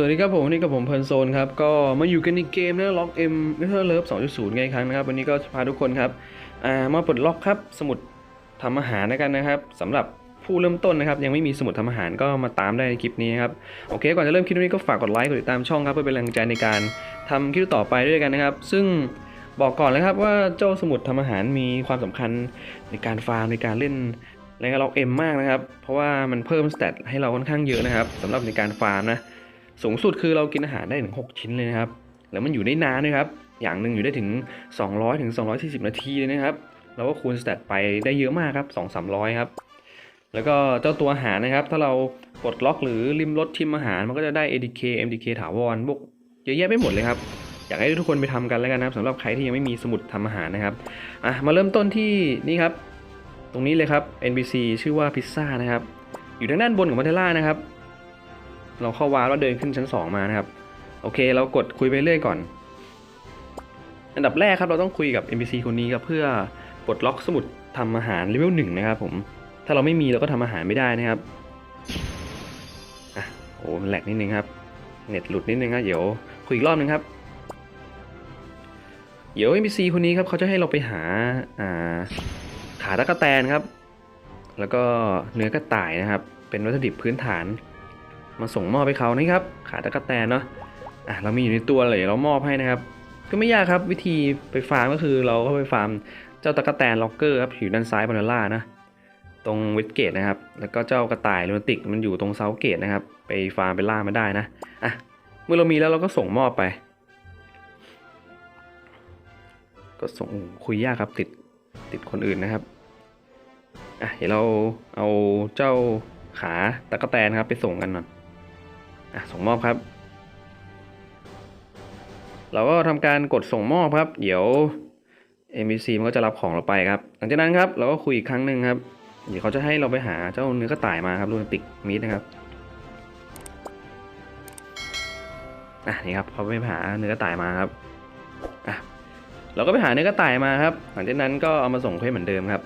สวัสดีครับผมวันนี่กับผมเพลินโซนครับก็มาอยู่กันในเกมนะล็อกเอ็มเมทัลเลิฟ2.0ไงครั้งนะครับวันนี้ก็พาทุกคนครับอ่ามาปลดล็อกครับสมุดทำอาหารนะกันนะครับสำหรับผู้เริ่มต้นนะครับยังไม่มีสมุดทำอาหารก็มาตามได้ในคลิปนี้ครับโอเคก่อนจะเริ่มคลิปนี้ก็ฝากกดไลค์กดติดตามช่องครับเพื่อเป็นแรงใจในการทำคลิปต่อไปด้วยกันนะครับ ซึ่งบอกก่อนเลยครับว่าเจ้าสมุดทำอาหารมีความสำคัญในการฟาร์มในการเล่นในการล็อกเอ็มมากนะครับเพราะว่ามันเพิ่มสเตตให้เราค่อนข้างเยอะนะครับสำหรับในการฟาร์มนะ สูงสุดคือเรากินอาหารได้ถึง 6 ชิ้นเลยนะครับ แล้วมันอยู่ได้นานด้วยครับ อย่างหนึ่งอยู่ได้ถึง 200ถึง240 นาทีเลยนะครับ เราก็คูณสเตตไปได้เยอะมากครับ 2 300 ครับ แล้วก็เจ้าตัวอาหารนะครับ ถ้าเราปลดล็อกหรือริมรถชิมอาหาร มันก็จะได้ ADK MDK ถาวรบวกเยอะแยะไปหมดเลยครับอยากให้ทุกคนไปทำกันแล้วกันนะครับสำหรับใครที่ยังไม่มีสมุดทำอาหารนะครับอะมาเริ่มต้นที่นี่ครับ ตรงนี้เลยครับ NPC ชื่อว่าพิซซ่านะครับ อยู่ทางด้านบนของมัทเทล่านะครับ เราเข้าวาร์ปแล้วเดินขึ้นชั้น 2 มานะครับ โอเค เรากดคุยไปเรื่อยก่อน อันดับแรกครับเราต้องคุยกับ NPC คนนี้ครับเพื่อปลดล็อกสมุดทำอาหารเลเวลหนึ่งนะครับผมถ้าเราไม่มีเราก็ทำอาหารไม่ได้นะครับอะโอ้มันแหลกนิดนึงครับ เน็ตหลุดนิดนึงครับเดี๋ยวคุยอีกรอบนึงครับเดี๋ยว NPC คนนี้ครับเขาจะให้เราไปหาอ่าขาตะกแตนครับ แล้วก็เนื้อกระต่ายนะครับ เป็นวัตถุดิบพื้นฐาน มาส่งมอบให้เขานะครับ ขาตะกแตนเนาะอะเรามีอยู่ในตัวเลยเรามอบให้นะครับ ก็ไม่ยากครับวิธีไปฟาร์มก็คือเราก็ไปฟาร์มเจ้าตะกแตนล็อกเกอร์ครับอยู่ด้านซ้ายบนล่านะตรงเวทเกตนะครับ แล้วก็เจ้ากระต่ายโรนติกมันอยู่ตรงเซาเกตนะครับ ไปฟาร์มไปล่ามาได้นะอะเมื่อเรามีแล้วเราก็ส่งมอบไป ก็ส่งคุยยากครับติดติดคนอื่นนะครับอะเดี๋ยวเราเอาเจ้าขาตะกแตนครับไปส่งกันหน่อยอะ ส่งมอบครับ เราก็ทำการกดส่งมอบครับ เดี๋ยว MVC มันก็จะรับของเราไปครับ หลังจากนั้นครับเราก็คุยอีกครั้งหนึ่งครับ เดี๋ยวเขาจะให้เราไปหาเจ้าเนื้อกระต่ายมาครับโรแมนติกมิดนะครับอะนี่ครับเขาไปหาเนื้อกระต่ายมาครับอะเราก็ไปหาเนื้อกระต่ายมาครับ หลังจากนั้นก็เอามาส่งให้เหมือนเดิมครับ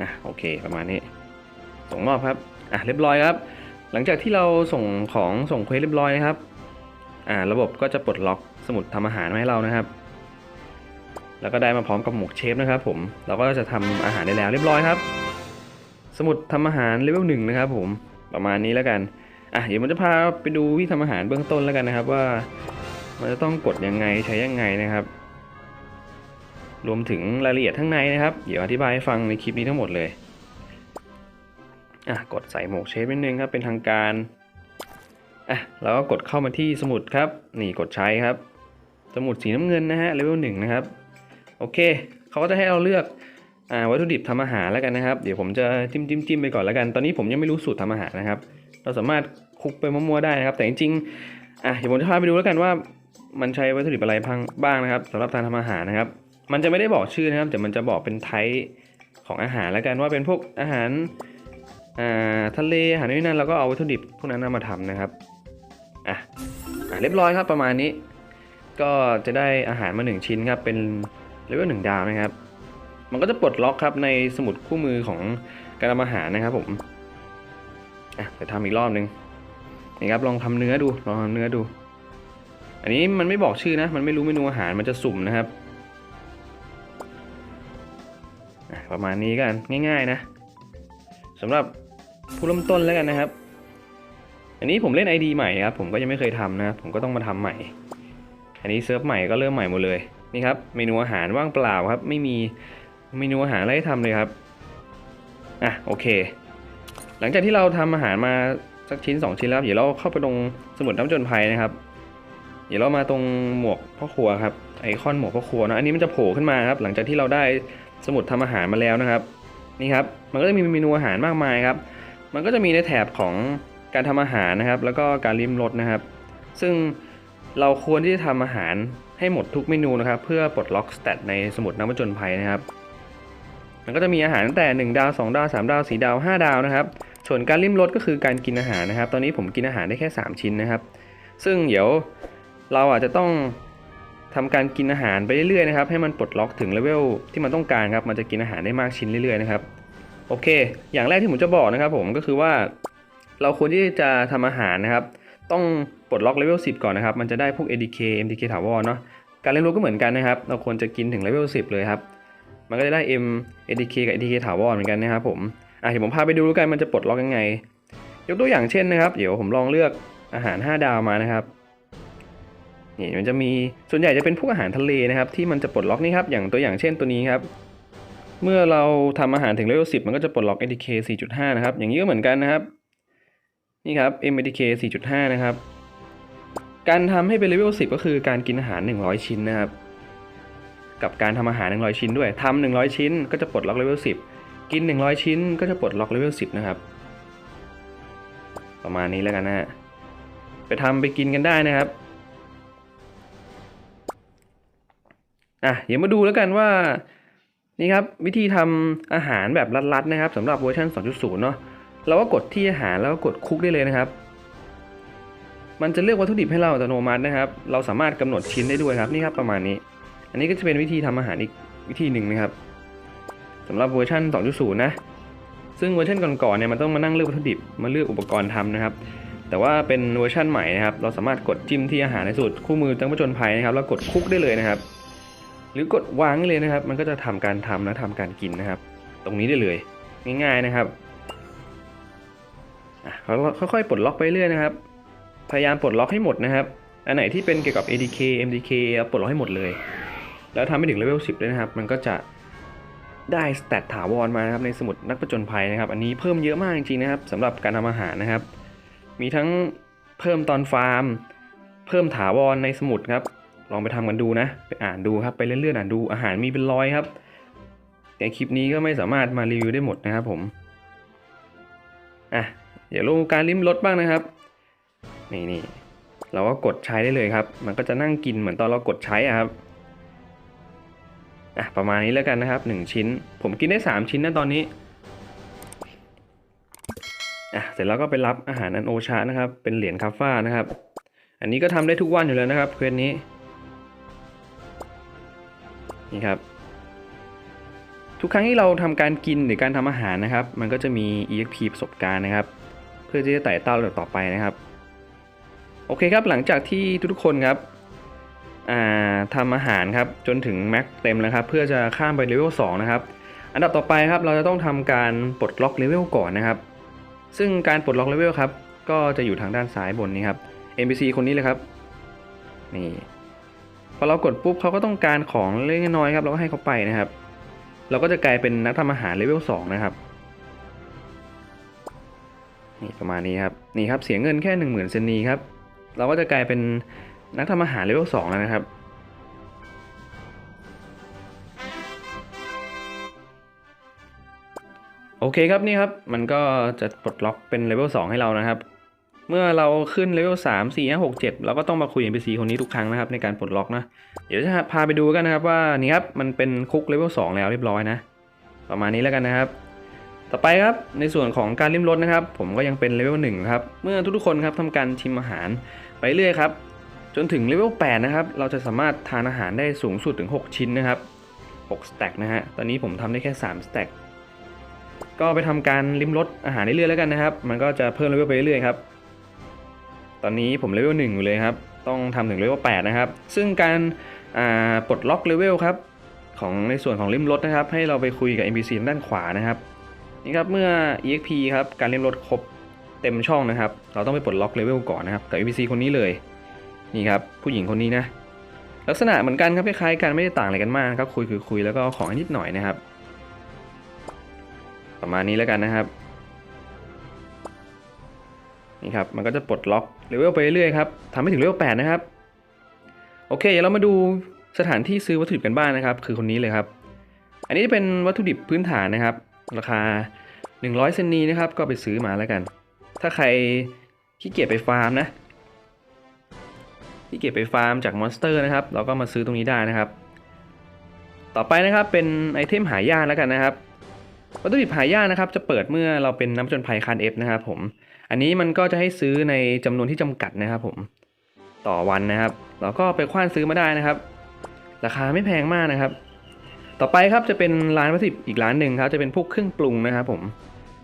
อะโอเคประมาณนี้ ส่งมอบครับอะเรียบร้อยครับ หลังจากที่เราส่งของส่งเควสเรียบร้อยนะครับอ่าระบบก็จะปลดล็อกสมุดทำอาหารมาให้เรานะครับ แล้วก็ได้มาพร้อมกับหมวกเชฟนะครับ ผมเราก็จะทำอาหารได้แล้วเรียบร้อยครับ สมุดทำอาหารเลเวลหนึ่งนะครับ ผมประมาณนี้แล้วกันอะเดี๋ยวมันจะพาไปดูวิธีทำอาหารเบื้องต้นแล้วกันนะครับว่ามันจะต้องกดยังไงใช้ยังไงนะครับ รวมถึงรายละเอียดข้างในนะครับ เดี๋ยวอธิบายให้ฟังในคลิปนี้ทั้งหมดเลย อะกดใส่หมวกเชฟนิดนึงครับเป็นทางการอะแล้วก็กดเข้ามาที่สมุดครับ นี่กดใช้ครับ สมุดสีน้ำเงินนะฮะเลเวลหนึ่งนะครับโอเคเขาก็จะให้เราเลือกอ่าวัตถุดิบทำอาหารแล้วกันนะครับ เดี๋ยวผมจะจิ้มจิ้มจิ้มไปก่อนแล้วกัน ตอนนี้ผมยังไม่รู้สูตรทำอาหารนะครับ เราสามารถคลุกไปมั่วๆได้นะครับ แต่จริงๆอะเดี๋ยวผมจะพาไปดูแล้วกันว่า มันใช้วัตถุดิบอะไรพังบ้างนะครับสำหรับการทำอาหารนะครับ มันจะไม่ได้บอกชื่อนะครับแต่มันจะบอกเป็นไทป์ของอาหารแล้วกันว่าเป็นพวกอาหาร ทะเลอาหารนี่นั่นเราก็เอาวัตถุดิบพวกนั้นมาทำนะครับอะอะเรียบร้อยครับประมาณนี้ ก็จะได้อาหารมาหนึ่งชิ้นครับเป็นเลเวลหนึ่งดาวนะครับ มันก็จะปลดล็อกครับในสมุดคู่มือของการทำอาหารนะครับผมอะจะทำอีกรอบหนึ่งนี่ครับลองทำเนื้อดูลองทำเนื้อดู อันนี้มันไม่บอกชื่อนะ มันไม่รู้เมนูอาหารมันจะสุ่มนะครับอะประมาณนี้กันง่าย ๆนะสำหรับ ผู้เริ่มต้นแล้วกันนะครับ อันนี้ผมเล่น ID ใหม่ครับผมก็ยังไม่เคยทำนะครับผมก็ต้องมาทำใหม่ อันนี้เซิร์ฟใหม่ก็เริ่มใหม่หมดเลยนี่ครับเมนูอาหารว่างเปล่าครับ ไม่มีเมนูอาหารอะไรให้ทำเลยครับอะโอเค หลังจากที่เราทำอาหารมาสักชิ้น 2 ชิ้นแล้วเดี๋ยวเราเข้าไปตรงสมุดน้ำจนภัยนะครับ เดี๋ยวเรามาตรงหมวกพ่อครัวครับไอคอนหมวกพ่อครัวนะอันนี้มันจะโผล่ขึ้นมาครับ หลังจากที่เราได้สมุดทำอาหารมาแล้วนะครับ นี่ครับ มันก็จะมีเมนูอาหารมากมายครับ มันก็จะมีในแถบของการทำอาหารนะครับ แล้วก็การริมรสนะครับ ซึ่งเราควรที่จะทำอาหารให้หมดทุกเมนูนะครับ เพื่อปลดล็อกสเตตในสมุดน้ำผจญภัยนะครับ มันก็จะมีอาหารตั้งแต่ 1 ดาว 2 ดาว 3 ดาว 4 ดาว 5 ดาวนะครับ ส่วนการริมรสก็คือการกินอาหารนะครับ ตอนนี้ผมกินอาหารได้แค่ 3 ชิ้นนะครับ ซึ่งเดี๋ยวเราอาจจะต้องทำการกินอาหารไปเรื่อยๆนะครับให้มันปลดล็อกถึงเลเวลที่มันต้องการครับ มันจะกินอาหารได้มากชิ้นเรื่อยๆนะครับ โอเค อย่างแรกที่ผมจะบอกนะครับผมก็คือว่าเราควรที่จะทำอาหารนะครับ ต้องปลดล็อกเลเวล10 ก่อนนะครับ มันจะได้พวก ADK MDK ถาวรเนาะ การเล่นรู้ก็เหมือนกันนะครับ เราควรจะกินถึงเลเวล10 เลยครับ มันก็จะได้ M ADK กับ ADK ถาวรเหมือนกันนะครับผม อะเดี๋ยวผมพาไปดูแล้วกันมันจะปลดล็อกยังไง ยกตัวอย่างเช่นนะครับ เดี๋ยวผมลองเลือกอาหาร 5 ดาวมานะครับ นี่มันจะมี ส่วนใหญ่จะเป็นพวกอาหารทะเลนะครับ ที่มันจะปลดล็อกนี่ครับ อย่างตัวอย่างเช่นตัวนี้ครับ เมื่อเราทำอาหารถึงเลเวล10 มันก็จะปลดล็อก ADK 4.5 นะครับ อย่างนี้ก็เหมือนกันนะครับ นี่ครับ MADK 4.5 นะครับ การทำให้เป็นเลเวล10 ก็คือการกินอาหาร 100 ชิ้นนะครับ กับการทำอาหาร 100 ชิ้นด้วยทำ100 ชิ้น ก็จะปลดล็อกเลเวล10 กิน 100 ชิ้น ก็จะปลดล็อกเลเวล10 นะครับ ประมาณนี้แล้วกันนะฮะไปทำไปกินกันได้นะครับอะเดี๋ยวมาดูแล้วกันว่า นี่ครับวิธีทำอาหารแบบลัดๆนะครับสำหรับเวอร์ชัน2.0 เนาะเราก็กดที่อาหารแล้วก็กดคุกได้เลยนะครับ มันจะเลือกวัตถุดิบให้เราอัตโนมัตินะครับ เราสามารถกำหนดชิ้นได้ด้วยครับนี่ครับประมาณนี้ อันนี้ก็จะเป็นวิธีทำอาหารอีกวิธีหนึ่งนะครับสำหรับเวอร์ชัน2.0 นะซึ่งเวอร์ชันก่อนๆเนี่ยมันต้องมานั่งเลือกวัตถุดิบมาเลือกอุปกรณ์ทำนะครับ แต่ว่าเป็นเวอร์ชันใหม่นะครับ เราสามารถกดจิ้มที่อาหารในสูตรคู่มือจังผจญภัยนะครับแล้วกดคุกได้เลยนะครับ หรือกดวางได้เลยนะครับ มันก็จะทำการทำและทำการกินนะครับ ตรงนี้ได้เลยง่าย ๆนะครับอะค่อยๆปลดล็อกไปเรื่อยนะครับ พยายามปลดล็อกให้หมดนะครับ อันไหนที่เป็นเกี่ยวกับ ADK MDK ปลดล็อกให้หมดเลย แล้วทำให้ถึงเลเวล10ด้วยนะครับ มันก็จะได้สเตตถาวรมานะครับในสมุดนักประจนภัยนะครับ อันนี้เพิ่มเยอะมากจริงๆนะครับสำหรับการทำอาหารนะครับ มีทั้งเพิ่มตอนฟาร์ม เพิ่มถาวรในสมุดครับ ลองไปทำกันดูนะ ไปอ่านดูครับ ไปเลื่อนๆอ่านดู อาหารมีเป็นร้อยครับ แต่คลิปนี้ก็ไม่สามารถมารีวิวได้หมดนะครับผมอะเดี๋ยวลงการลิ้มรสบ้างนะครับ นี่นี่เราก็กดใช้ได้เลยครับ มันก็จะนั่งกินเหมือนตอนเรากดใช้อะครับอะประมาณนี้แล้วกันนะครับ 1 ชิ้น ผมกินได้ 3 ชิ้นนะตอนนี้อะเสร็จแล้วก็ไปรับอาหารอันโอชานะครับ เป็นเหรียญคาฟ้านะครับ อันนี้ก็ทำได้ทุกวันอยู่แล้วนะครับเควสนี้ นี่ครับ ทุกครั้งที่เราทำการกินหรือการทำอาหารนะครับ มันก็จะมี EXP ประสบการณ์นะครับ เพื่อที่จะไต่เต้าเรื่องต่อไปนะครับ โอเคครับหลังจากที่ทุกๆคนครับทำอาหารครับจนถึงแม็กเต็มแล้วครับเพื่อจะข้ามไปเลเวล2นะครับอันดับต่อไปครับเราจะต้องทำการปลดล็อกเลเวลก่อนนะครับ ซึ่งการปลดล็อกเลเวลครับก็จะอยู่ทางด้านซ้ายบนนี้ครับ NPC คนนี้เลยครับนี่ พอเรากดปุ๊บเขาก็ต้องการของเล็กน้อยครับ เราก็ให้เขาไปนะครับ เราก็จะกลายเป็นนักทำอาหารเลเวล2นะครับนี่ประมาณนี้ครับนี่ครับเสียเงินแค่1 0,000เซนนีครับเราก็จะกลายเป็นนักทำอาหารเลเวล2แล้วนะครับโอเคครับนี่ครับมันก็จะปลดล็อกเป็นเลเวล2ให้เรานะครับ เมื่อเราขึ้นเลเวล3 4 5 6 7เราก็ต้องมาคุยกับ NPC คนนี้ทุกครั้งนะครับในการปลดล็อกนะ เดี๋ยวจะพาไปดูกันนะครับว่านี่ครับมันเป็นคุกเลเวล2แล้วเรียบร้อยนะ ประมาณนี้แล้วกันนะครับ ต่อไปครับในส่วนของการลิ้มรสนะครับ ผมก็ยังเป็นเลเวล1ครับ เมื่อทุกๆคนครับทำการชิมอาหารไปเรื่อยครับ จนถึงเลเวล8นะครับเราจะสามารถทานอาหารได้สูงสุดถึง 6 ชิ้นนะครับ6สแต็กนะฮะตอนนี้ผมทำได้แค่3สแต็กก็ไปทำการลิ้มรสอาหารเรื่อยๆแล้วกันนะครับ มันก็จะเพิ่มเลเวลไปเรื่อยๆครับ ตอนนี้ผมเลเวล1อยู่เลยครับ ต้องทำถึงเลเวล8นะครับ ซึ่งการปลดล็อกเลเวลครับของในส่วนของลิมรสนะครับ ให้เราไปคุยกับ NPC ด้านขวานะครับนี่ครับเมื่อ EXP ครับการลิ้มรสครบเต็มช่องนะครับ เราต้องไปปลดล็อกเลเวลก่อนนะครับกับ NPC คนนี้เลยนี่ครับผู้หญิงคนนี้นะลักษณะเหมือนกันครับคล้ายๆกันไม่ได้ต่างอะไรกันมากครับคุยคือคุยแล้วก็ของนิดหน่อยนะครับ ประมาณนี้แล้วกันนะครับนี่ครับมันก็จะปลดล็อก เลเวลไปเรื่อยครับทำให้ถึงเลเวล8นะครับ โอเคเดี๋ยวเรามาดูสถานที่ซื้อวัตถุดิบกันบ้างนะครับ คือคนนี้เลยครับ อันนี้จะเป็นวัตถุดิบพื้นฐานนะครับ ราคา 100 เซนนีนะครับ ก็ไปซื้อมาแล้วกัน ถ้าใครขี้เกียจไปฟาร์มนะขี้เกียจไปฟาร์มจากมอนสเตอร์นะครับ เราก็มาซื้อตรงนี้ได้นะครับ ต่อไปนะครับเป็นไอเทมหายากแล้วกันนะครับวัตถุดิบหายากนะครับ จะเปิดเมื่อเราเป็นน้ำจนภัยคันเอฟนะครับผม อันนี้มันก็จะให้ซื้อในจำนวนที่จำกัดนะครับผมต่อวันนะครับ เราก็ไปคว้านซื้อมาได้นะครับ ราคาไม่แพงมากนะครับ ต่อไปครับจะเป็นร้านวัตถุดิบอีกร้านหนึ่งครับ จะเป็นพวกเครื่องปรุงนะครับผม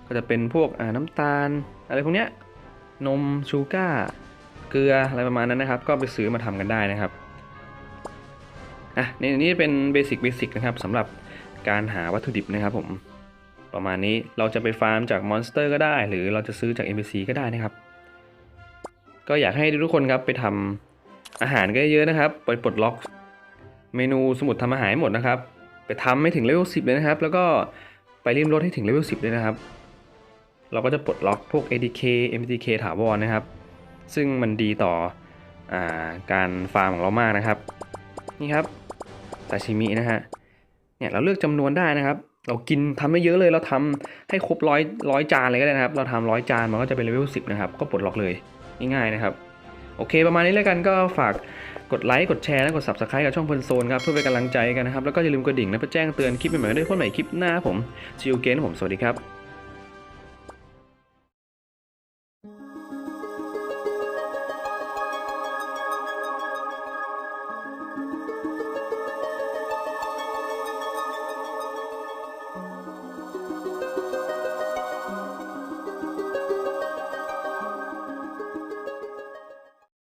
ก็จะเป็นพวกน้ำตาล อะไรพวกเนี้ยนมชูการ์เกลืออะไรประมาณนั้นนะครับ ก็ไปซื้อมาทำกันได้นะครับอะนี่นี่เป็นเบสิกเบสิกนะครับสำหรับการหาวัตถุดิบนะครับผม ประมาณนี้เราจะไปฟาร์มจากมอนสเตอร์ก็ได้ หรือเราจะซื้อจาก NPC ก็ได้นะครับ ก็อยากให้ทุกคนครับไปทำอาหารก็เยอะๆนะครับไปปลดล็อกเมนูสมุดทำอาหารหหมดนะครับ ไปทำให้ถึงเลเวล10 เลยนะครับ แล้วก็ไปริมรถให้ถึงเลเวล10ด้วยนะครับ เราก็จะปลดล็อกพวก ADK MTK ถาวรนะครับ ซึ่งมันดีต่ออาการฟาร์มของเรามากนะครับ นี่ครับซาชิมินะฮะเนี่ยเราเลือกจำนวนได้นะครับ เรากินทำไม่เยอะเลยเราทำให้ครบร้อยร้อยจานเลยก็ได้นะครับ เราทำร้อยจานมันก็จะเป็นเลเวลสิบนะครับ ก็ปลดล็อกเลยง่ายๆนะครับ โอเค ประมาณนี้แล้วกันก็ฝากกดไลค์กดแชร์และกด subscribe กับช่องเพลินโซนครับเพื่อเป็นกำลังใจกันนะครับ แล้วก็อย่าลืมกดดิ่งนะเพื่อแจ้งเตือนคลิปใหม่ๆด้คนใหม่คลิปหน้าผมชิวเกนผมสวัสดีครับ